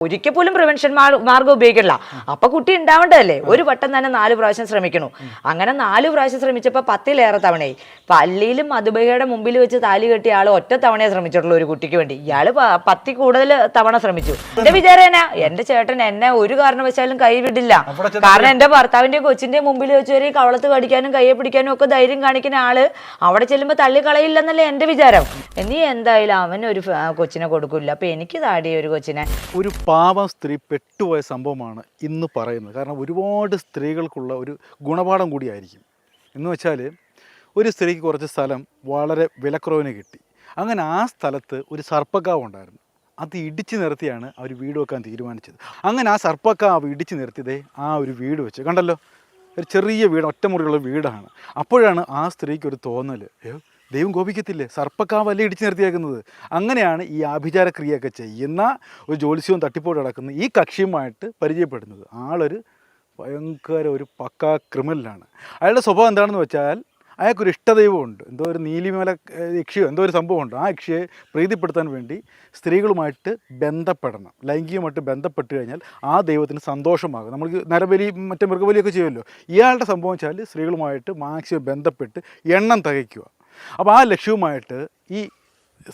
ഒരിക്കൽ പോലും പ്രിവെൻഷൻ മാർഗം ഉപയോഗിക്കില്ല അപ്പൊ കുട്ടി ഉണ്ടാവേണ്ടതല്ലേ ഒരു വട്ടം തന്നെ നാല് പ്രാവശ്യം ശ്രമിക്കണു. അങ്ങനെ നാല് പ്രാവശ്യം ശ്രമിച്ചപ്പോ പത്തിലേറെ തവണയായി. പള്ളിയിലും മധുബൈയുടെ മുമ്പിൽ വെച്ച് താലി കെട്ടിയ ആൾ ഒറ്റ തവണയെ ശ്രമിച്ചിട്ടുള്ളൂ ഒരു കുട്ടിക്ക് വേണ്ടി. ഇയാൾ പ- പത്തി കൂടുതൽ തവണ ശ്രമിച്ചു. എന്റെ വിചാരം എന്നാ? എന്റെ ചേട്ടൻ എന്നെ ഒരു കാരണവശാലും കൈ വിടില്ല. കാരണം എന്റെ ഭർത്താവിന്റെ കൊച്ചിന്റെ മുമ്പിൽ വെച്ച് വരെ കവളത്ത് കടിക്കാനും കയ്യെ പിടിക്കാനും ഒക്കെ ധൈര്യം കാണിക്കുന്ന ആൾ അവിടെ ചെല്ലുമ്പോ തള്ളി കളയില്ലെന്നല്ലേ എന്റെ വിചാരം. നീ എന്തായാലും അവൻ ഒരു കൊച്ചിനെ കൊടുക്കില്ല അപ്പൊ എനിക്ക് താടിയ ഒരു കൊച്ചിനെ ഒരു പാവം സ്ത്രീ പെട്ടുപോയ സംഭവമാണ് ഇന്ന് പറയുന്നത്. കാരണം ഒരുപാട് സ്ത്രീകൾക്കുള്ള ഒരു ഗുണപാഠം കൂടിയായിരിക്കും. എന്ന് വെച്ചാൽ ഒരു സ്ത്രീക്ക് കുറച്ച് സ്ഥലം വളരെ വിലക്കുറവിന് കിട്ടി. അങ്ങനെ ആ സ്ഥലത്ത് ഒരു സർപ്പക്കാവ് ഉണ്ടായിരുന്നു. അത് ഇടിച്ചു നിർത്തിയാണ് അവർ വീട് വെക്കാൻ തീരുമാനിച്ചത്. അങ്ങനെ ആ സർപ്പക്കാവ് ഇടിച്ചു നിർത്തിയതേ ആ ഒരു വീട് വെച്ച്. കണ്ടല്ലോ? ഒരു ചെറിയ വീട് ഒറ്റമുറിയുള്ള വീടാണ്. അപ്പോഴാണ് ആ സ്ത്രീക്ക് ഒരു തോന്നൽ ദൈവം കോപിക്കത്തില്ലേ? സർപ്പക്കാവല്ലേ ഇടിച്ചു നിർത്തിയേക്കുന്നത്. അങ്ങനെയാണ് ഈ ആഭിചാരക്രിയയൊക്കെ ചെയ്യുന്ന ഒരു ജ്യോത്സ്യവും തട്ടിപ്പോട് നടക്കുന്ന ഈ കക്ഷിയുമായിട്ട് പരിചയപ്പെടുന്നത്. ആളൊരു ഭയങ്കര ഒരു പക്കാ ക്രിമിനലാണ്. അയാളുടെ സ്വഭാവം എന്താണെന്ന് വെച്ചാൽ അയാൾക്കൊരു ഇഷ്ടദൈവമുണ്ട്. എന്തോ ഒരു നീലിമല യക്ഷിയോ എന്തോ ഒരു സംഭവമുണ്ട്. ആ യക്ഷിയെ പ്രീതിപ്പെടുത്താൻ വേണ്ടി സ്ത്രീകളുമായിട്ട് ബന്ധപ്പെടണം. ലൈംഗികമായിട്ട് ബന്ധപ്പെട്ട് കഴിഞ്ഞാൽ ആ ദൈവത്തിന് സന്തോഷമാകും. നമ്മൾ നരബലി മറ്റേ മൃഗബലിയൊക്കെ ചെയ്യുമല്ലോ. ഇയാളുടെ സംഭവം വെച്ചാൽ സ്ത്രീകളുമായിട്ട് മാക്സിമം ബന്ധപ്പെട്ട് എണ്ണം തികയ്ക്കുക. അപ്പോൾ ആ ലക്ഷ്യവുമായിട്ട് ഈ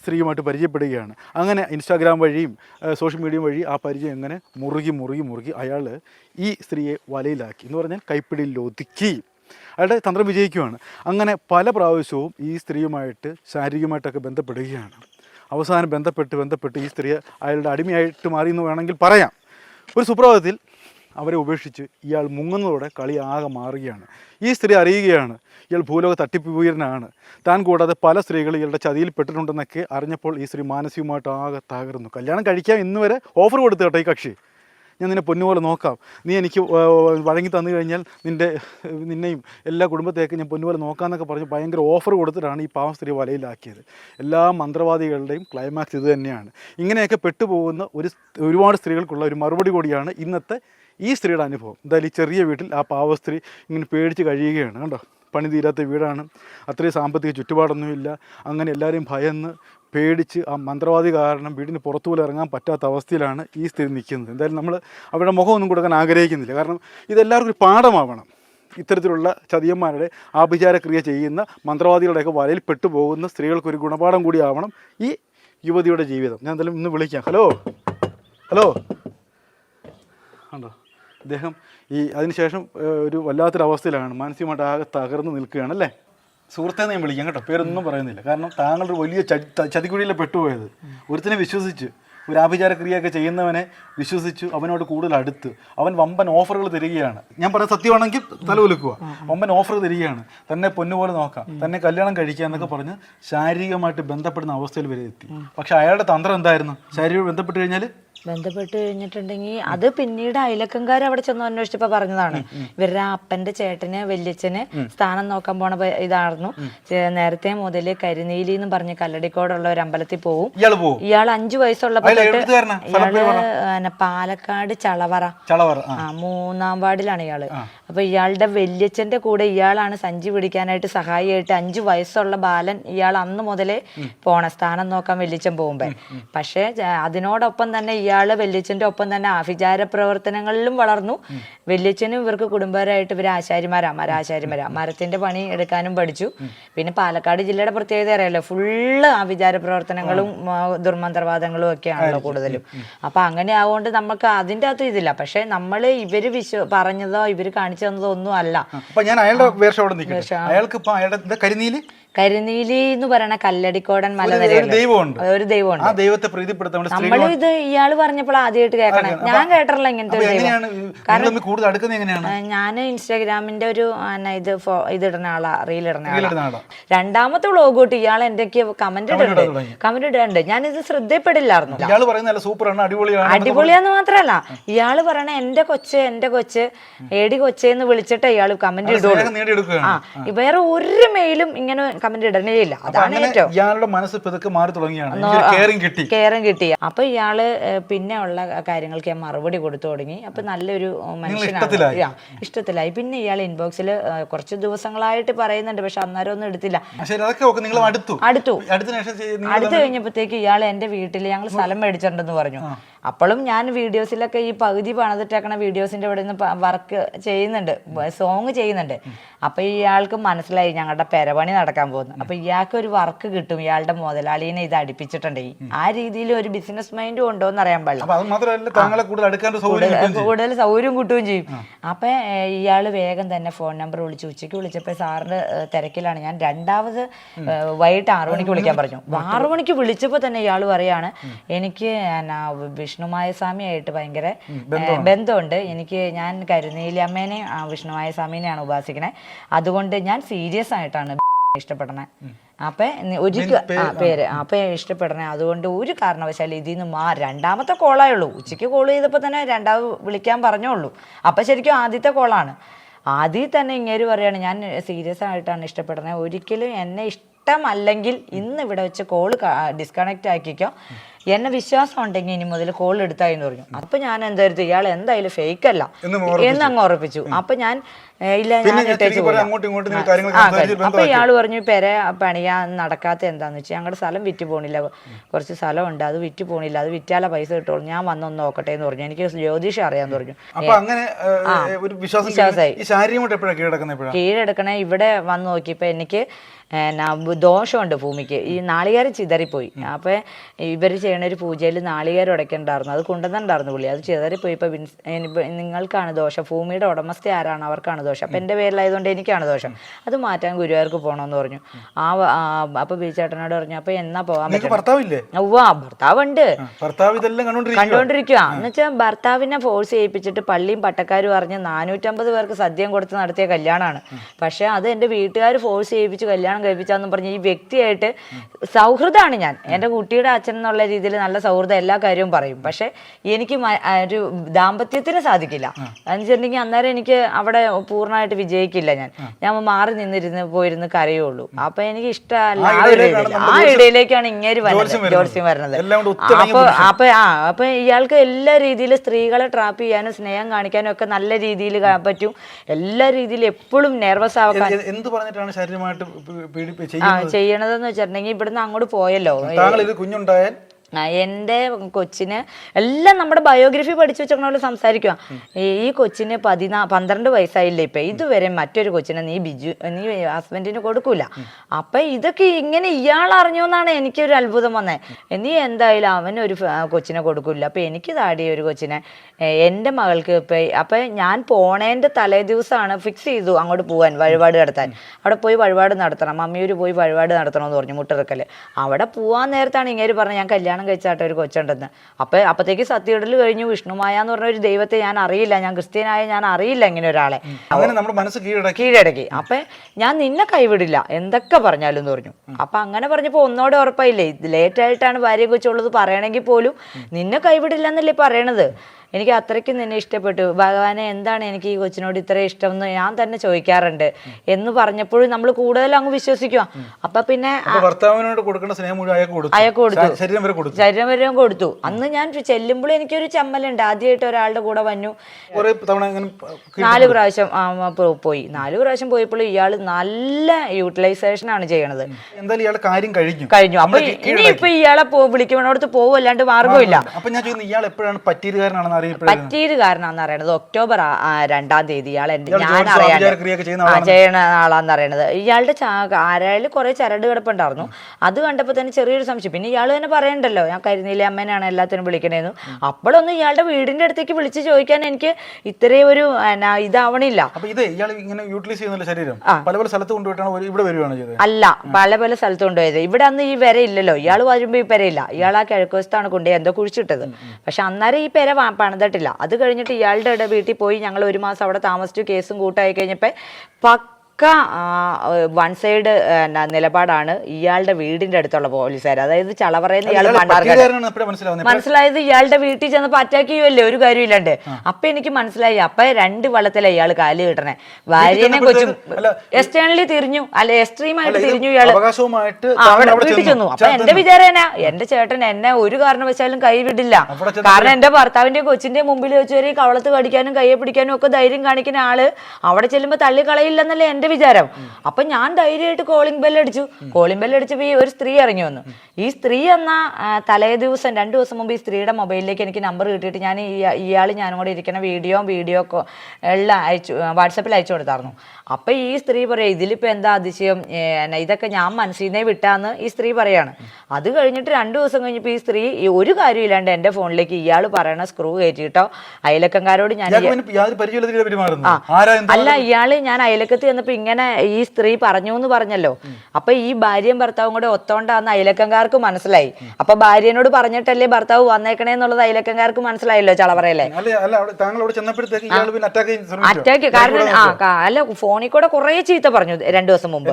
സ്ത്രീയുമായിട്ട് പരിചയപ്പെടുകയാണ്. അങ്ങനെ ഇൻസ്റ്റാഗ്രാം വഴിയും സോഷ്യൽ മീഡിയ വഴി ആ പരിചയം എങ്ങനെ മുറുകി മുറുകി മുറുകി അയാൾ ഈ സ്ത്രീയെ വലയിലാക്കി. എന്ന് പറഞ്ഞാൽ കൈപ്പിടിയിൽ ഒതുക്കി. അയാളുടെ തന്ത്രം വിജയിക്കുകയാണ് അങ്ങനെ പല പ്രാവശ്യവും ഈ സ്ത്രീയുമായിട്ട് ശാരീരികമായിട്ടൊക്കെ ബന്ധപ്പെടുകയാണ്. അവസാനം ബന്ധപ്പെട്ട് ബന്ധപ്പെട്ട് ഈ സ്ത്രീ അയാളുടെ അടിമയായിട്ട് മാറി എന്ന് വേണമെങ്കിൽ പറയാം. ഒരു സുപ്രഭാതത്തിൽ അവരെ ഉപേക്ഷിച്ച് ഇയാൾ മുങ്ങുന്നതോടെ കളി ആകെ മാറുകയാണ്. ഈ സ്ത്രീ അറിയുകയാണ് ഇയാൾ ഭൂലോക തട്ടിപ്പുവീരനാണ് താൻ കൂടാതെ പല സ്ത്രീകൾ ഇയാളുടെ ചതിയിൽ പെട്ടിട്ടുണ്ടെന്നൊക്കെ അറിഞ്ഞപ്പോൾ ഈ സ്ത്രീ മാനസികമായിട്ട് ആകെ തകർന്നു. കല്യാണം കഴിക്കാൻ ഇന്ന് വരെ ഓഫർ കൊടുത്തു കേട്ടോ ഈ കക്ഷി. ഞാൻ നിന്നെ പൊന്നുപോലെ നോക്കാം. നീ എനിക്ക് വഴങ്ങി തന്നു കഴിഞ്ഞാൽ നിന്റെ നിന്നെയും എല്ലാ കുടുംബത്തെയൊക്കെ ഞാൻ പൊന്നുപോലെ നോക്കാമെന്നൊക്കെ പറഞ്ഞ് ഭയങ്കര ഓഫർ കൊടുത്തിട്ടാണ് ഈ പാവം സ്ത്രീ വലയിലാക്കിയത്. എല്ലാ മന്ത്രവാദികളുടെയും ക്ലൈമാക്സ് ഇത് തന്നെയാണ്. ഇങ്ങനെയൊക്കെ പെട്ടുപോകുന്ന ഒരു ഒരുപാട് സ്ത്രീകൾക്കുള്ള ഒരു മറുപടി കൂടിയാണ് ഇന്നത്തെ ഈ സ്ത്രീയുടെ അനുഭവം. എന്തായാലും ഈ ചെറിയ വീട്ടിൽ ആ പാവ സ്ത്രീ ഇങ്ങനെ പേടിച്ച് കഴിയുകയാണ് കണ്ടോ? പണി തീരാത്ത വീടാണ്. അത്രയും സാമ്പത്തിക ചുറ്റുപാടൊന്നുമില്ല. അങ്ങനെ എല്ലാവരെയും ഭയന്ന് പേടിച്ച് ആ മന്ത്രവാദി കാരണം വീടിന് പുറത്തു പോലും ഇറങ്ങാൻ പറ്റാത്ത അവസ്ഥയിലാണ് ഈ സ്ത്രീ നിൽക്കുന്നത്. എന്തായാലും നമ്മൾ അവരുടെ മുഖമൊന്നും കൊടുക്കാൻ ആഗ്രഹിക്കുന്നില്ല. കാരണം ഇതെല്ലാവർക്കും ഒരു പാഠമാവണം. ഇത്തരത്തിലുള്ള ചതിയന്മാരുടെ ആഭിചാരക്രിയ ചെയ്യുന്ന മന്ത്രവാദികളുടെയൊക്കെ വലയിൽ പെട്ടുപോകുന്ന സ്ത്രീകൾക്കൊരു ഗുണപാഠം കൂടിയാവണം ഈ യുവതിയുടെ ജീവിതം. ഞാൻ എന്തായാലും ഇന്ന് വിളിക്കാം. ഹലോ? ഹലോ? ഉണ്ടോ ഇദ്ദേഹം ഈ അതിനുശേഷം ഒരു വല്ലാത്തൊരവസ്ഥയിലാണ്. മാനസികമായിട്ട് ആകെ തകർന്ന് നിൽക്കുകയാണ് അല്ലേ? സുഹൃത്തെ ഞാൻ വിളിക്കാം കേട്ടോ. പേരൊന്നും പറയുന്നില്ല. കാരണം താങ്കളൊരു വലിയ ചതിക്കുഴിയിൽ പെട്ടുപോയത്. ഒരുത്തിനെ വിശ്വസിച്ച് ഒരു ആഭിചാരക്രിയയൊക്കെ ചെയ്യുന്നവനെ വിശ്വസിച്ചു അവനോട് കൂടുതൽ അടുത്ത്. അവൻ വമ്പൻ ഓഫറുകൾ തരികയാണ്. ഞാൻ പറയാം സത്യമാണെങ്കിൽ തല ഉലുക്കുക വമ്പൻ ഓഫർ തരികയാണ്. തന്നെ പൊന്നുപോലെ നോക്കാം. തന്നെ കല്യാണം കഴിക്കുക എന്നൊക്കെ പറഞ്ഞ് ശാരീരികമായിട്ട് ബന്ധപ്പെടുന്ന അവസ്ഥയിൽ വരെ എത്തി. പക്ഷെ അയാളുടെ തന്ത്രം എന്തായിരുന്നു? ശാരീരികമായി ബന്ധപ്പെട്ട് കഴിഞ്ഞാൽ ബന്ധപ്പെട്ട് കഴിഞ്ഞിട്ടുണ്ടെങ്കിൽ അത് പിന്നീട് അയലക്കംകാർ അവിടെ ചെന്ന് അന്വേഷിച്ചപ്പോ പറഞ്ഞതാണ്. ഇവരുടെ അപ്പന്റെ ചേട്ടന് വല്യച്ഛന് സ്ഥാനം നോക്കാൻ പോണ ഇതായിരുന്നു. നേരത്തെ മുതൽ കരിനീലി എന്ന് പറഞ്ഞ് കല്ലടിക്കോടുള്ള ഒരു അമ്പലത്തിൽ പോവും. ഇയാൾ അഞ്ചു വയസ്സുള്ളപ്പോ ഇയാൾ പാലക്കാട് ചളവറ. മൂന്നാം വാർഡിലാണ് ഇയാൾ. അപ്പൊ ഇയാളുടെ വല്യച്ഛന്റെ കൂടെ ഇയാളാണ് സഞ്ചി പിടിക്കാനായിട്ട് സഹായിയായിട്ട് അഞ്ചു വയസ്സുള്ള ബാലൻ ഇയാൾ അന്ന് മുതലേ പോണ സ്ഥാനം നോക്കാൻ വല്യച്ഛൻ പോകുമ്പോ. പക്ഷെ അതിനോടൊപ്പം തന്നെ ഇയാൾ വല്യച്ഛന്റെ ഒപ്പം തന്നെ ആഭിചാര പ്രവർത്തനങ്ങളിലും വളർന്നു. വല്യച്ഛനും ഇവർക്ക് കുടുംബപരമായിട്ട് ഇവർ ആശാരിമാരാ മരാശാരിമാരാ മരത്തിന്റെ പണി എടുക്കാനും പഠിച്ചു. പിന്നെ പാലക്കാട് ജില്ലയുടെ പ്രത്യേകത അറിയാലോ? ഫുള്ള് ആഭിചാര പ്രവർത്തനങ്ങളും ദുർമന്ത്രവാദങ്ങളും ഒക്കെയാണല്ലോ കൂടുതലും. അപ്പൊ അങ്ങനെ ആവുകൊണ്ട് നമുക്ക് അതിന്റെ അകത്ത് ഇതില്ല. പക്ഷെ നമ്മൾ ഇവർ വിശ്വ പറഞ്ഞതോ ഇവർ കാണിച്ചു തന്നതോ ഒന്നും അല്ല. ഞാൻ അയാളുടെ വേർഷം അവിടെ നിൽക്കട്ടെ. അയാൾക്ക് ഇപ്പൊ അയാളുടെ കരിനീൽ? കരിനീലി എന്ന് പറയണ കല്ലടിക്കോടൻ ഒരു മലനിരയുണ്ട് ദൈവമുണ്ട്. ഒരു ദൈവമുണ്ട്. ആ ദൈവത്തെ പ്രീതിപ്പെടുത്താൻ ഇത് ഇയാൾ പറഞ്ഞപ്പോൾ ആദ്യമായിട്ട് കേൾക്കണേ. ഞാൻ കേട്ടിട്ടില്ല ഇങ്ങനത്തെ ഒരു ദൈവം. കൂടുതൽ അടുക്കുന്നത് എങ്ങനെയാണ്? ഞാൻ ഇൻസ്റ്റാഗ്രാമിന്റെ ഒരു ഇത് ഇത് ഇടുന്ന ആളാ റീൽ ഇടുന്ന ആളാ. രണ്ടാമത്തെ വ്ളോഗ് തൊട്ട് ഇയാൾ എന്തൊക്കെ കമന്റ് ഇടുന്നുണ്ട് കമന്റ് ഇടുന്നുണ്ട് ഇത് ശ്രദ്ധപ്പെടില്ലായിരുന്നു ഇയാൾ സൂപ്പർ ആണ് അടിപൊളിയാണ്. അടിപൊളിയാന്ന് മാത്രല്ല. ഇയാൾ പറയണ എന്റെ കൊച്ച് എന്റെ കൊച്ച് ഏടി കൊച്ചേന്ന് വിളിച്ചിട്ട് ഇയാൾ കമന്റ് ഇടുള്ളൂ. ആ വേറെ ഒരു മെയിലും ഇങ്ങനെ കമന്റ് ഇടണേ ഇല്ല. അതാണ് ഏറ്റവും. ഇയാളുടെ മനസ്സ് പതുക്കെ മാറി തുടങ്ങിയാണ്. കിട്ടി. കെയറും കിട്ടി. അപ്പൊ ഇയാൾ പിന്നെ ഉള്ള കാര്യങ്ങൾക്ക് ഞാൻ മറുപടി കൊടുത്തു തുടങ്ങി. അപ്പൊ നല്ലൊരു മനുഷ്യനാണ്. ഇഷ്ടത്തിലായി. പിന്നെ ഇയാൾ ഇൻബോക്സിൽ കുറച്ച് ദിവസങ്ങളായിട്ട് പറയുന്നുണ്ട്. പക്ഷെ അന്നേരം ഒന്നും എടുത്തില്ല. അടുത്തു. അടുത്തു. കഴിഞ്ഞപ്പോഴത്തേക്ക് ഇയാൾ എന്റെ വീട്ടിൽ ഞങ്ങൾ സ്ഥലം മേടിച്ചിട്ടുണ്ടെന്ന് പറഞ്ഞു. അപ്പോഴും ഞാൻ വീഡിയോസിലൊക്കെ ഈ പകുതി പണിതിട്ടേക്കണ വീഡിയോസിന്റെ ഇവിടെ നിന്ന് വർക്ക് ചെയ്യുന്നുണ്ട്. സോങ് ചെയ്യുന്നുണ്ട്. അപ്പൊ ഇയാൾക്ക് മനസ്സിലായി ഞങ്ങളുടെ പെരപണി നടക്കാൻ പോകുന്നു. അപ്പൊ ഇയാൾക്ക് ഒരു വർക്ക് കിട്ടും. ഇയാളുടെ മുതലാളിനെ ഇത് അടുപ്പിച്ചിട്ടുണ്ടെങ്കിൽ ആ രീതിയിൽ ഒരു ബിസിനസ് മൈൻഡും ഉണ്ടോ എന്ന് അറിയാൻ പാടില്ല. കൂടുതൽ സൗകര്യം കിട്ടുകയും ചെയ്യും. അപ്പം ഇയാൾ വേഗം തന്നെ ഫോൺ നമ്പർ വിളിച്ചു ഉച്ചയ്ക്ക് വിളിച്ചപ്പോൾ സാറിന്റെ തിരക്കിലാണ്. ഞാൻ രണ്ടാമത് വൈകിട്ട് ആറു മണിക്ക് വിളിക്കാൻ പറഞ്ഞു. ആറു മണിക്ക് വിളിച്ചപ്പോ തന്നെ ഇയാൾ പറയാണ് എനിക്ക് വിഷ്ണുമായ സ്വാമിയായിട്ട് ഭയങ്കര ബന്ധമുണ്ട്. എനിക്ക് ഞാൻ കരുനീലി അമ്മേനെ വിഷ്ണുമായ സ്വാമിനെയാണ് ഉപാസിക്കണേ. അതുകൊണ്ട് ഞാൻ സീരിയസ് ആയിട്ടാണ് ഇഷ്ടപ്പെടണേ അപ്പൊ ഒരിക്കൽ പേര്? അപ്പൊ ഇഷ്ടപ്പെടണേ അതുകൊണ്ട് ഒരു കാരണവശാലും ഇതിൽ നിന്ന് മാ രണ്ടാമത്തെ കോളായുള്ളൂ ഉച്ചയ്ക്ക് കോൾ ചെയ്തപ്പോൾ തന്നെ രണ്ടാമത് വിളിക്കാൻ പറഞ്ഞോളൂ. അപ്പൊ ശരിക്കും ആദ്യത്തെ കോളാണ്. ആദ്യം തന്നെ ഇങ്ങേര് പറയാണ് ഞാൻ സീരിയസ് ആയിട്ടാണ് ഇഷ്ടപ്പെടുന്നത് ഒരിക്കലും എന്നെ ഇഷ്ടമല്ലെങ്കിൽ ഇന്ന് ഇവിടെ വെച്ച് കോൾ ഡിസ്കണക്റ്റ് ആക്കിക്കോ. എന്നെ വിശ്വാസം ഉണ്ടെങ്കിൽ ഇനി മുതൽ കോൾ എടുത്തായി പറഞ്ഞു. അപ്പൊ ഞാൻ എന്തായിരുന്നു ഇയാൾ എന്തായാലും ഫേക്ക് അല്ല. എന്ന് എന്ന് അങ്ങ് ഉറപ്പിച്ചു. അപ്പൊ ഞാൻ ഇല്ല ഞാൻ ഇട്ടേച്ച്. അപ്പൊ ഇയാൾ പറഞ്ഞു പെര പണിയാൻ നടക്കാത്ത എന്താന്ന് വെച്ചാൽ ഞങ്ങളുടെ സ്ഥലം വിറ്റ് പോണില്ല. കുറച്ച് സ്ഥലമുണ്ട് അത് വിറ്റ് പോണില്ല. അത് വിറ്റാല പൈസ കിട്ടുള്ളൂ ഞാൻ വന്നൊന്ന് നോക്കട്ടെ എന്ന് പറഞ്ഞു. എനിക്ക് ജ്യോതിഷം അറിയാന്ന് പറഞ്ഞു. അങ്ങനെ വിശ്വാസമായി. കീഴെടുക്കണേ ഇവിടെ വന്ന് നോക്കിയപ്പോ എനിക്ക് ദോഷമുണ്ട് ഭൂമിക്ക്. ഈ നാളികേരം ചിതറിപ്പോയി. അപ്പോൾ ഇവർ ചെയ്യണ ഒരു പൂജയിൽ നാളികേരം ഉടയ്ക്കണ്ടായിരുന്നു. അത് കൊണ്ടുവന്നിട്ടുണ്ടായിരുന്നു പുള്ളി. അത് ചിതറിപ്പോയി. ഇപ്പോൾ നിങ്ങൾക്കാണ് ദോഷം. ഭൂമിയുടെ ഉടമസ്ഥ ആരാണ്? അവർക്കാണ് ദോഷം. അപ്പം എന്റെ പേരിലായതുകൊണ്ട് എനിക്കാണ് ദോഷം. അത് മാറ്റാൻ ഗുരുവായൂർക്ക് പോകണമെന്ന് പറഞ്ഞു. ആ അപ്പോൾ ബീച്ചേട്ടനോട് പറഞ്ഞു അപ്പോൾ എന്നാ പോകാൻ പറ്റും ഉവ്വാ ഭർത്താവുണ്ട്. ഭർത്താവ് ഇതെല്ലാം കണ്ടോണ്ടിരിക്കുക കണ്ടോണ്ടിരിക്കുക എന്ന് വെച്ചാൽ ഭർത്താവിനെ ഫോഴ്സ് ചെയ്യിപ്പിച്ചിട്ട് പള്ളിയും പട്ടക്കാരും അറിഞ്ഞ് നാനൂറ്റമ്പത് പേർക്ക് സദ്യം കൊടുത്ത് നടത്തിയ കല്യാണമാണ്. പക്ഷേ അത് എന്റെ വീട്ടുകാർ ഫോഴ്സ് ചെയ്യിപ്പിച്ച് കല്യാണം കഴിപ്പിച്ചാന്ന് പറഞ്ഞ് ഈ വ്യക്തിയായിട്ട് സൗഹൃദമാണ് ഞാൻ. എന്റെ കുട്ടിയുടെ അച്ഛൻ എന്നുള്ള രീതിയിൽ നല്ല സൗഹൃദം എല്ലാ കാര്യവും പറയും. പക്ഷേ എനിക്ക് ഒരു ദാമ്പത്യത്തിന് സാധിക്കില്ല. എന്ന് വെച്ചിട്ടുണ്ടെങ്കിൽ അന്നേരം എനിക്ക് അവിടെ പൂർണമായിട്ട് വിജയിക്കില്ല ഞാൻ. ഞാൻ മാറി നിന്നിരുന്ന് പോയിരുന്ന് കരയുള്ളൂ. അപ്പൊ എനിക്ക് ഇഷ്ടമല്ല. ആ ആ ഇടയിലേക്കാണ് ഇങ്ങനെ വരുന്നത്. വരുന്നത്. വരുന്നത് അപ്പൊ അപ്പൊ ആ അപ്പൊ ഇയാൾക്ക് എല്ലാ രീതിയിലും സ്ത്രീകളെ ട്രാപ്പ് ചെയ്യാനും സ്നേഹം കാണിക്കാനും ഒക്കെ നല്ല രീതിയിൽ പറ്റും. എല്ലാ രീതിയിലും എപ്പോഴും നെർവസ് ആവാൻ എന്ത് പറഞ്ഞിട്ടാണ് ശാരീരികമായിട്ട് ചെയ്യണതെന്ന് വെച്ചിട്ടുണ്ടെങ്കിൽ ഇവിടുന്ന് അങ്ങോട്ട് പോയല്ലോ. കുഞ്ഞുണ്ടായാൽ എന്റെ കൊച്ചിന് എല്ലാം നമ്മുടെ ബയോഗ്രഫി പഠിച്ചു വെച്ചോളെ സംസാരിക്കുക ഈ കൊച്ചിന് പതിനാ പന്ത്രണ്ട് വയസ്സായില്ലേ ഇപ്പൊ? ഇതുവരെ മറ്റൊരു കൊച്ചിനെ നീ ബിജു നീ ഹസ്ബൻഡിന് കൊടുക്കൂല. അപ്പൊ ഇതൊക്കെ ഇങ്ങനെ ഇയാൾ അറിഞ്ഞു എന്നാണ് എനിക്കൊരു അത്ഭുതം വന്നേ. നീ എന്തായാലും അവൻ ഒരു കൊച്ചിനെ കൊടുക്കൂല. അപ്പൊ എനിക്ക് താടി ഒരു കൊച്ചിനെ എന്റെ മകൾക്ക് ഇപ്പൊ അപ്പൊ ഞാൻ പോണേന്റെ തലേ ദിവസമാണ് ഫിക്സ് ചെയ്തു അങ്ങോട്ട് പോകാൻ വഴിപാട് നടത്താൻ. അവിടെ പോയി വഴിപാട് നടത്തണം. മമ്മിയൂര് പോയി വഴിപാട് നടത്തണമെന്ന് പറഞ്ഞു മുട്ടിറക്കൽ അവിടെ പോവാൻ നേരത്താണ് ഇങ്ങനെ പറഞ്ഞത് ഞാൻ കല്യാണം കഴിച്ചാട്ടെ ഒരു കൊച്ചുണ്ടെന്ന്. അപ്പോൾ അപ്പത്തേക്ക് സത്യയിടൽ കഴിഞ്ഞു. വിഷ്ണുമായ എന്ന് പറഞ്ഞ ഒരു ദൈവത്തെ ഞാൻ അറിയില്ല. ഞാൻ ക്രിസ്ത്യനായ ഞാൻ അറിയില്ല ഇങ്ങനെ ഒരാളെ. അങ്ങനെ നമ്മുടെ മനസ്സ് കീഴടക്കി. കീഴടക്കി. അപ്പൊ ഞാൻ നിന്നെ കൈവിടില്ല. എന്തൊക്കെ പറഞ്ഞാലും എന്ന് പറഞ്ഞു അപ്പൊ അങ്ങനെ പറഞ്ഞപ്പോ ഒന്നോടെ ഉറപ്പായില്ലേ? ലേറ്റ് ആയിട്ടാണ് ഭാര്യ കൊച്ചുള്ളത് പറയണമെങ്കിൽ പോലും നിന്നെ കൈവിടില്ല എന്നല്ലേ പറയണത്? എനിക്ക് അത്രയ്ക്കും നിന്നെ ഇഷ്ടപ്പെട്ടു. ഭഗവാനെ എന്താണ് എനിക്ക് ഈ കൊച്ചിനോട് ഇത്ര ഇഷ്ടം എന്ന് ഞാൻ തന്നെ ചോദിക്കാറുണ്ട്. എന്ന് പറഞ്ഞപ്പോഴും നമ്മൾ കൂടുതൽ അങ്ങ് വിശ്വസിക്കുക അപ്പൊ പിന്നെ അപ്പൊ ഭർത്താവിനോട് കൊടുക്കേണ്ട സ്നേഹം അയാൾക്ക് കൊടുത്തു. ശരീരം വരെ കൊടുത്തു. അന്ന് ഞാൻ ചെല്ലുമ്പോൾ എനിക്കൊരു ചമ്മലുണ്ട്. ആദ്യമായിട്ട് ഒരാളുടെ കൂടെ വന്നു. നാല് പ്രാവശ്യം പോയി. നാല് പ്രാവശ്യം പോയപ്പോൾ ഇയാൾ നല്ല യൂട്ടിലൈസേഷൻ ആണ് ചെയ്യണത്. എന്തായാലും ഇയാൾ കാര്യം കഴിഞ്ഞു. കഴിഞ്ഞു. അപ്പൊ ഇനി ഇപ്പൊ ഇയാളെ പോ വിളിക്കുമ്പോഴോടത്ത് പോകും അല്ലാണ്ട് മാർഗമില്ല അപ്പൊ ഞാൻ ചോദിക്കുന്നത് ഇയാൾ എപ്പോഴാണ് പറ്റീരുകാരനാണെന്ന് പറ്റിയത് കാരണമെന്ന് പറയുന്നത് ഒക്ടോബർ രണ്ടാം തീയതി ഇയാൾ എന്റെ ഞാൻ അറിയാൻ. ചെയ്യണ ആളാന്ന് പറയണത്. ഇയാളുടെ ആരായാലും കുറെ ചരട് കിടപ്പുണ്ടായിരുന്നു. അത് കണ്ടപ്പോൾ തന്നെ ചെറിയൊരു സംശയം. പിന്നെ ഇയാൾ തന്നെ പറയണ്ടല്ലോ ഞാൻ കരുന്നില്ല അമ്മേനാണ് എല്ലാത്തിനും വിളിക്കണേന്ന്. അപ്പോഴൊന്നും ഇയാളുടെ വീടിന്റെ അടുത്തേക്ക് വിളിച്ച് ചോദിക്കാൻ എനിക്ക് ഇത്രയും ഒരു ഇതാവണില്ല. അല്ല പല പല സ്ഥലത്ത് കൊണ്ടുപോയത്. ഇവിടെ അന്ന് ഈ വരെ ഇല്ലല്ലോ ഇയാൾ വരുമ്പോ ഈ പെരയില്ല. ഇയാൾ ആ കിഴക്കുവശത്താണ് കൊണ്ടുപോയി എന്തോ കുഴിച്ചിട്ടത്. പക്ഷെ അന്നേരം ഈ പെര പണിതിട്ടില്ല. അത് കഴിഞ്ഞിട്ട് ഇയാളുടെ ഇട വീട്ടിൽ പോയി ഞങ്ങൾ ഒരു മാസം അവിടെ താമസിച്ചു കേസും കൂട്ടായി കഴിഞ്ഞപ്പോൾ പക്ക വൺ സൈഡ് നിലപാടാണ് ഇയാളുടെ വീടിന്റെ അടുത്തുള്ള പോലീസുകാർ അതായത് ചളവറയെന്ന് ഇയാൾ മനസ്സിലായത് ഇയാളുടെ വീട്ടിൽ ചെന്നപ്പോ അറ്റാക്ക് ചെയ്യുമല്ലേ ഒരു കാര്യമില്ലാണ്ട് അപ്പൊ എനിക്ക് മനസ്സിലായി അപ്പൊ രണ്ട് വള്ളത്തിലെ ഇയാൾ കാൽ കിട്ടണേ. ഭാര്യനെ കൊച്ചും എക്സ്റ്റേണലി തിരിഞ്ഞു. അല്ലെ എക്സ്ട്രീം ആയിട്ട് തിരിഞ്ഞു ഇയാൾ വീട്ടിൽ ചെന്നു. അപ്പൊ എന്റെ വിചാരം എന്റെ ചേട്ടൻ എന്നെ ഒരു കാരണവശാലും കൈ വിടില്ല. കാരണം എന്റെ ഭർത്താവിന്റെ കൊച്ചിന്റെ മുമ്പിൽ വെച്ച് കവളത്ത് കടിക്കാനും കയ്യെ പിടിക്കാനും ഒക്കെ ധൈര്യം കാണിക്കുന്ന ആൾ അവിടെ ചെല്ലുമ്പോ തള്ളി കളയില്ലെന്നല്ലേ എന്റെ എന്റെ വിചാരം. അപ്പൊ ഞാൻ ധൈര്യമായിട്ട് കോളിംഗ് ബെൽ അടിച്ചു. കോളിംഗ് ബെൽ അടിച്ചപ്പോ ഈ ഒരു സ്ത്രീ ഇറങ്ങി വന്നു. ഈ സ്ത്രീ എന്ന തലേ ദിവസം രണ്ടു ദിവസം മുമ്പ് ഈ സ്ത്രീയുടെ മൊബൈലിലേക്ക് എനിക്ക് നമ്പർ കിട്ടിയിട്ട് ഞാൻ ഇയാൾ ഞാനും കൂടെ ഇരിക്കുന്ന വീഡിയോ വീഡിയോ എല്ലാം അയച്ചു വാട്സപ്പിൽ അയച്ചു കൊടുത്തായിരുന്നു. അപ്പൊ ഈ സ്ത്രീ പറയാ ഇതിലിപ്പോ എന്താ അതിശയം? ഇതൊക്കെ ഞാൻ മനസ്സിൽ നിന്നേ വിട്ടാന്ന് ഈ സ്ത്രീ പറയാണ്. അത് കഴിഞ്ഞിട്ട് രണ്ടു ദിവസം കഴിഞ്ഞപ്പോൾ ഈ സ്ത്രീ ഒരു കാര്യമില്ലാണ്ട് എന്റെ ഫോണിലേക്ക് ഇയാൾ പറയണ സ്ക്രൂ കയറ്റിയിട്ടോ അയലക്കംകാരോട് ഞാൻ അല്ല ഇയാൾ ഞാൻ അയലക്കത്ത് ചെന്നപ്പോ ഇങ്ങനെ ഈ സ്ത്രീ പറഞ്ഞു എന്ന് പറഞ്ഞല്ലോ. അപ്പൊ ഈ ഭാര്യയും ഭർത്താവും കൂടെ ഒത്തോണ്ടാന്ന് അയലക്കങ്കാർക്ക് മനസ്സിലായി. അപ്പൊ ഭാര്യനോട് പറഞ്ഞിട്ടല്ലേ ഭർത്താവ് വന്നേക്കണേ എന്നുള്ളത് അയലക്കങ്കാർക്ക് മനസ്സിലായല്ലോ ഇയാൾ അറ്റാക്ക് കാരണം ആ അല്ല ഫോണിൽ കൂടെ കുറെ ചീത്ത പറഞ്ഞു രണ്ടു ദിവസം മുമ്പ്.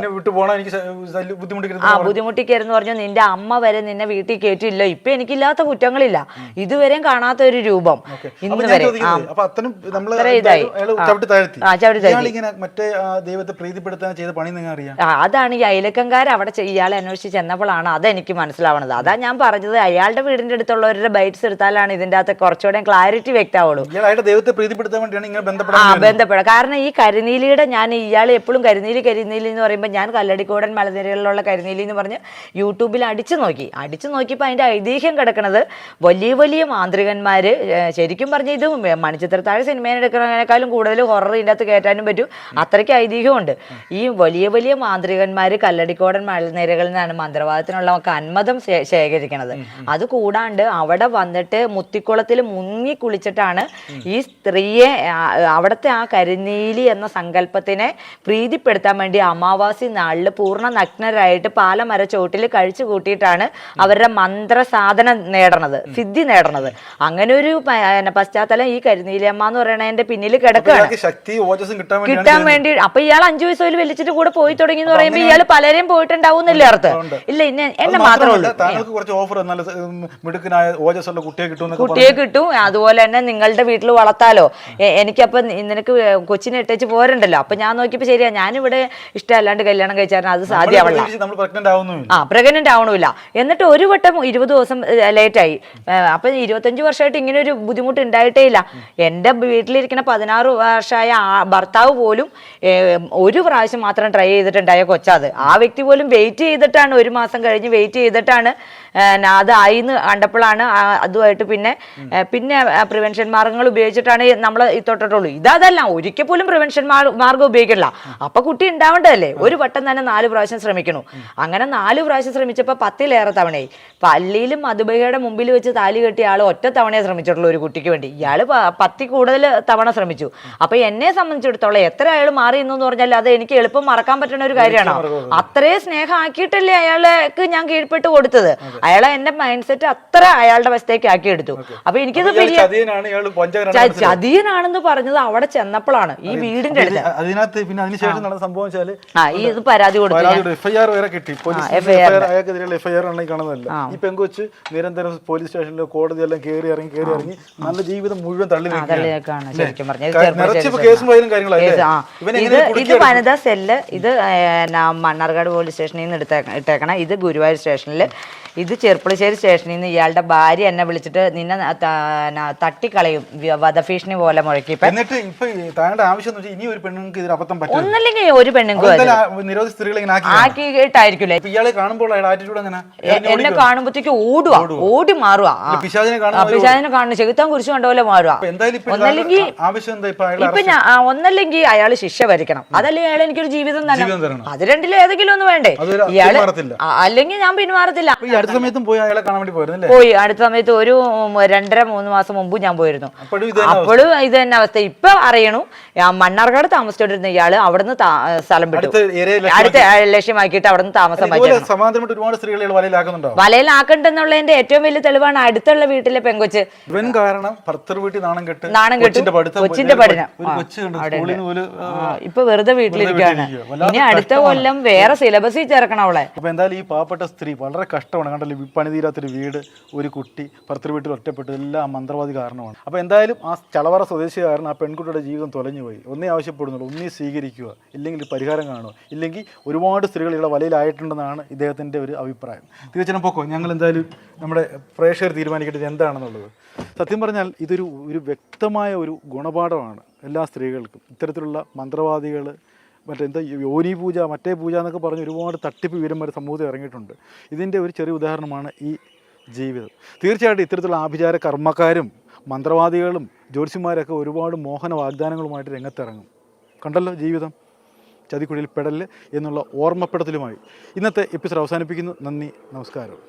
ആ ബുദ്ധിമുട്ടിക്കരുന്ന് പറഞ്ഞു. നിന്റെ അമ്മ വരെ നിന്നെ വീട്ടിൽ കേട്ടില്ല ഇപ്പൊ എനിക്കില്ലാത്ത കുറ്റങ്ങളില്ല. ഇതുവരെയും കാണാത്ത ഒരു രൂപം ഇന്ന് വരെ. ആ. ചവിട്ടി താഴ്ത്തി. മറ്റേ ആ പ്രീതിപ്പെടുത്താൻ ചെയ്ത പണി നിങ്ങൾ അറിയാം. ആ, അതാണ് ഈ അയലക്കംകാർ അവിടെ ചെ- ഇയാളെ അന്വേഷിച്ച് ചെന്നപ്പോഴാണ് അതെനിക്ക് മനസ്സിലാവണത് അതാ ഞാൻ പറഞ്ഞത് അയാളുടെ വീടിന്റെ അടുത്തുള്ളവരുടെ ബൈറ്റ്സ് എടുത്താലാണ് ഇതിന്റെ അകത്ത് കുറച്ചുകൂടെ ക്ലാരിറ്റി വ്യക്തമാവുള്ളൂ. ദൈവത്തെ പ്രീതിപ്പെടുത്താൻ വേണ്ടിയാണ് ഇങ്ങനെ ആ ബന്ധപ്പെടാൻ ബന്ധപ്പെടാം കാരണം ഈ കരിനീലിയുടെ ഞാൻ ഇയാൾ എപ്പോഴും കരിനീലി കരിനീലി എന്ന് പറയുമ്പോൾ ഞാൻ കല്ലടിക്കോടൻ മലനിരകളിലുള്ള കരിനീലി എന്ന് പറഞ്ഞ് യൂട്യൂബിൽ അടിച്ചു നോക്കി. അടിച്ചു നോക്കിയപ്പോൾ അതിന്റെ ഐതിഹ്യം കിടക്കുന്നത് വലിയ വലിയ മാന്ത്രികന്മാര് ഏർ ശരിക്കും പറഞ്ഞ ഇത് മണിച്ചിത്രത്താഴ് സിനിമയിൽ എടുക്കുന്നതിനേക്കാളും കൂടുതൽ ഹൊറർ ഇതിന്റെ അകത്ത് കയറ്റാനും പറ്റും. അത്രയ്ക്ക് ഐതിഹ്യമുണ്ട്. ഈ വലിയ വലിയ മാന്ത്രികന്മാർ കല്ലടിക്കോടൻ മലനിരകളിൽ നിന്നാണ് മന്ത്രവാദത്തിനുള്ള കന്മതം ശേഖരിക്കുന്നത് അത് കൂടാണ്ട് അവിടെ വന്നിട്ട് മുത്തിക്കുളത്തിൽ മുങ്ങി കുളിച്ചിട്ടാണ് ഈ സ്ത്രീയെ അവിടുത്തെ ആ കരിനീലി എന്ന സങ്കല്പത്തിനെ പ്രീതിപ്പെടുത്താൻ വേണ്ടി അമാവാസി നാളിൽ പൂർണ നഗ്നരായിട്ട് പാലമര ചോട്ടിൽ കഴിച്ചു കൂട്ടിയിട്ടാണ് അവരുടെ മന്ത്രസാധനം നേടണത് സിദ്ധി നേടണത്. അങ്ങനെ ഒരു പശ്ചാത്തലം ഈ കരിനീലി അമ്മ എന്ന് പറയണതിന്റെ പിന്നിൽ കിടക്കുകയാണ് കിട്ടാൻ വേണ്ടി അപ്പൊ ഇയാൾ അഞ്ചു വയസ്സ് വലിച്ചിട്ട് കൂടെ പോയി തുടങ്ങി എന്ന് പറയുമ്പോ ഇയാൾ പലരെയും പോയിട്ടുണ്ടാവുന്നില്ലേ അർത്ഥം? ഇല്ല ഇന്നെ എന്നെ മാത്രമല്ല, താങ്കൾക്ക് കുറച്ച് ഓഫർ നല്ല ഉം, മിടുക്കനായ ഓജസ്സുള്ള കുട്ടിയെ കിട്ടുമെന്നൊക്കെ കുട്ടിയെ കിട്ടും. അതുപോലെ തന്നെ നിങ്ങളുടെ വീട്ടിൽ വളർത്താലോ. എനിക്കപ്പൊ നിനക്ക് കൊച്ചിനെ ഇട്ടേച്ച് പോരണ്ടല്ലോ. അപ്പൊ ഞാൻ നോക്കിയപ്പോ ശരിയാ ഞാനിവിടെ ഇഷ്ടമല്ലാണ്ട് കല്യാണം കഴിച്ചാൽ അത് സാധ്യമാവില്ല ആ പ്രഗ്നന്റ് ആവണമില്ല. എന്നിട്ട് ഒരു വട്ടം ഇരുപത് ദിവസം ലേറ്റായി അപ്പൊ ഇരുപത്തഞ്ച് വർഷമായിട്ട് ഇങ്ങനെ ഒരു ബുദ്ധിമുട്ട് ഉണ്ടായിട്ടേ ഇല്ല. എന്റെ വീട്ടിലിരിക്കുന്ന പതിനാറ് വർഷമായ ഭർത്താവ് പോലും ഒരു പ്രാവശ്യം മാത്രം ട്രൈ ചെയ്തിട്ടുണ്ടായ കൊച്ചാത്. ആ വ്യക്തി പോലും വെയിറ്റ് ചെയ്തിട്ടാണ് ഒരു മാസം കഴിഞ്ഞ് വെയിറ്റ് ചെയ്തിട്ടാണ് അത് ആയി എന്ന് കണ്ടപ്പോഴാണ് അതുമായിട്ട് പിന്നെ പിന്നെ പ്രിവെൻഷൻ മാർഗങ്ങൾ ഉപയോഗിച്ചിട്ടാണ് നമ്മൾ തൊട്ടിട്ടുള്ളൂ. ഇതല്ല ഒരിക്കൽ പോലും പ്രിവെൻഷൻ മാർഗം ഉപയോഗിക്കില്ല അപ്പൊ കുട്ടി ഉണ്ടാവേണ്ടതല്ലേ ഒരു വട്ടം തന്നെ നാല് പ്രാവശ്യം ശ്രമിക്കണു. അങ്ങനെ നാല് പ്രാവശ്യം ശ്രമിച്ചപ്പോൾ പത്തിലേറെ തവണയായി. പള്ളിയിലും മധുബൈയുടെ മുമ്പിൽ വെച്ച് താലി കെട്ടിയ ആൾ ഒറ്റ തവണയെ ശ്രമിച്ചിട്ടുള്ളൂ ഒരു കുട്ടിക്ക് വേണ്ടി. ഇയാൾ പത്തി കൂടുതൽ തവണ ശ്രമിച്ചു. അപ്പൊ എന്നെ സംബന്ധിച്ചിടത്തോളം എത്ര അയാൾ മാറി എന്ന് പറഞ്ഞാൽ അത് എനിക്ക് എളുപ്പം മറക്കാൻ പറ്റുന്ന ഒരു കാര്യമാണോ? അത്രയും സ്നേഹം ആക്കിയിട്ടല്ലേ അയാൾക്ക് ഞാൻ കീഴ്പ്പെട്ട് കൊടുത്തത്. അയാളെ എന്റെ മൈൻഡ് സെറ്റ് അത്ര അയാളുടെ വശത്തേക്ക് ആക്കി എടുത്തു അപ്പൊ എനിക്കത് ചതിയനാണെന്ന് പറഞ്ഞത് അവിടെ ചെന്നപ്പോഴാണ് ഈ വീടിന്റെ അടുത്ത്. അതിനകത്ത് പിന്നെ അതിനുശേഷം നടന്ന സംഭവം വെച്ചാൽ ആ ഈ ഇത് പരാതി കൊടുത്തു എഫ്ഐആർ വരെ കിട്ടി. അയാൾക്കെതിരെയുള്ള എഫ്ഐആർ ആണ് കാണുന്നതല്ല. ഈ പെങ്കൊച്ച് നിരന്തരം പോലീസ് സ്റ്റേഷനിലോ കോടതിയെല്ലാം കയറി ഇറങ്ങി കയറി ഇറങ്ങി നല്ല ജീവിതം മുഴുവൻ തള്ളി നിറച്ച് കേസും ഫയലും ഇത് വനിതാ സെല്ല് ഇത് മണ്ണാർക്കാട് പോലീസ് സ്റ്റേഷനിൽ നിന്ന് എടുത്തേ ഇട്ടേക്കണം. ഇത് ഗുരുവായൂർ സ്റ്റേഷനിൽ ഇത് ചെർപ്പുളശ്ശേരി സ്റ്റേഷനിൽ നിന്ന് ഇയാളുടെ ഭാര്യ എന്നെ വിളിച്ചിട്ട് നിന്നെ തട്ടിക്കളയും വധഭീഷണി പോലെ മുഴക്കി. എന്നിട്ട് ഇപ്പൊ ഈ താങ്കളുടെ ആവശ്യം എന്ന് വെച്ചാൽ ഇനി ഒരു പെണ്ണുങ്ങൾക്ക് ഇതിന് അബദ്ധം പറ്റും ഒന്നല്ലെങ്കിൽ ഒരു പെണ്ണുങ്ങൾക്ക് നിരവധി സ്ത്രീകളെ ഇങ്ങനെ ആക്കിയിട്ടായിരിക്കില്ലേ ഇയാളെ കാണുമ്പോൾ ആറ്റിറ്റ്യൂഡ് അങ്ങനെ എന്നെ കാണുമ്പോഴത്തേക്ക് ഓടുക ഓടി മാറുക പിശാചിനെ കാണുന്ന ചെകുത്താൻ കുരിശ് കണ്ട പോലെ മാറുക ഒന്നല്ലെങ്കിൽ ഇപ്പൊ ഞാൻ ഒന്നല്ലെങ്കിൽ അയാൾ ശിക്ഷ വരിക്കണം. അതല്ലെങ്കിൽ അയാൾ എനിക്കൊരു ജീവിതം തന്നെ. അത് രണ്ടിലും ഏതെങ്കിലും ഒന്ന് വേണ്ടേ? ഇയാൾ അല്ലെങ്കിൽ ഞാൻ പിന്മാറത്തില്ല. അടുത്ത സമയത്തും പോയി അയാളെ കാണാൻ വേണ്ടി പോയിരുന്നല്ലേ പോയി. അടുത്ത സമയത്ത് ഒരു രണ്ടര മൂന്ന് മാസം മുമ്പ് ഞാൻ പോയിരുന്നു. അപ്പോഴും ഇത് തന്നെ അവസ്ഥ. ഇപ്പൊ അറിയണു മണ്ണാർക്കാട് താമസിച്ചോണ്ടിരുന്ന ഇയാൾ അവിടുന്ന് സ്ഥലം വിട്ടു. അടുത്ത ലക്ഷ്യമാക്കിയിട്ട് അവിടുന്ന് താമസം ഒരുപാട് വലയിലാക്കുന്നുണ്ടോ? വലയിലാക്കണ്ടെന്നുള്ളതിന്റെ ഏറ്റവും വലിയ തെളിവാണ് അടുത്തുള്ള വീട്ടിലെ പെങ്കൊച്ച്. ഇവൻ കാരണം ഭർത്തർ വീട്ടിൽ നാണം കെട്ട് നാണം കെട്ടു കൊച്ചിന്റെ പഠനം. ഇപ്പൊ വെറുതെ വീട്ടിലിരിക്കുകയാണ് വീട്ടിലിരിക്കുക. ഇനി അടുത്ത കൊല്ലം വേറെ സിലബസിൽ ചേർക്കണം അവളെ. അപ്പൊ എന്തായാലും ഈ പാവപ്പെട്ട സ്ത്രീ വളരെ കഷ്ടമാണ്. കണ്ടല്ലോ? ഈ പണിതീരാത്തൊരു വീട് ഒരു കുട്ടി ഭർത്തൃ വീട്ടിൽ ഒറ്റപ്പെട്ടു എല്ലാം മന്ത്രവാദി കാരണമാണ്. അപ്പോൾ എന്തായാലും ആ ചളവറ സ്വദേശി കാരണം ആ പെൺകുട്ടിയുടെ ജീവിതം തൊലഞ്ഞു പോയി ഒന്നേ ആവശ്യപ്പെടുന്നുള്ളൂ ഒന്നേ സ്വീകരിക്കുക ഇല്ലെങ്കിൽ പരിഹാരം കാണുക ഇല്ലെങ്കിൽ ഒരുപാട് സ്ത്രീകൾ ഇവിടെ വലയിലായിട്ടുണ്ടെന്നാണ് ഇദ്ദേഹത്തിന്റെ ഒരു അഭിപ്രായം. തീർച്ചയായും പോക്കോ ഞങ്ങൾ എന്തായാലും നമ്മുടെ പ്രേക്ഷകർ തീരുമാനിക്കേണ്ടത് എന്താണെന്നുള്ളത്? സത്യം പറഞ്ഞാൽ ഇതൊരു ഒരു വ്യക്തമായ ഒരു ഗുണപാഠമാണ് എല്ലാ സ്ത്രീകൾക്കും. ഇത്തരത്തിലുള്ള മന്ത്രവാദികൾ മറ്റേ എന്താ യോനി പൂജ മറ്റേ പൂജ എന്നൊക്കെ പറഞ്ഞ് ഒരുപാട് തട്ടിപ്പ് വീരന്മാർ സമൂഹത്തിൽ ഇറങ്ങിയിട്ടുണ്ട്. ഇതിന്റെ ഒരു ചെറിയ ഉദാഹരണമാണ് ഈ ജീവിതം. തീർച്ചയായിട്ടും ഇത്തരത്തിലുള്ള ആഭിചാര കർമ്മക്കാരും മന്ത്രവാദികളും ജ്യോത്സ്യന്മാരൊക്കെ ഒരുപാട് മോഹന വാഗ്ദാനങ്ങളുമായിട്ട് രംഗത്തിറങ്ങും. കണ്ടല്ലോ ജീവിതം? ചതിക്കുഴിയിൽ പെടൽ എന്നുള്ള ഓർമ്മപ്പെടുത്തലുമായി. ഇന്നത്തെ എപ്പിസോഡ് അവസാനിപ്പിക്കുന്നു. നന്ദി നമസ്കാരം.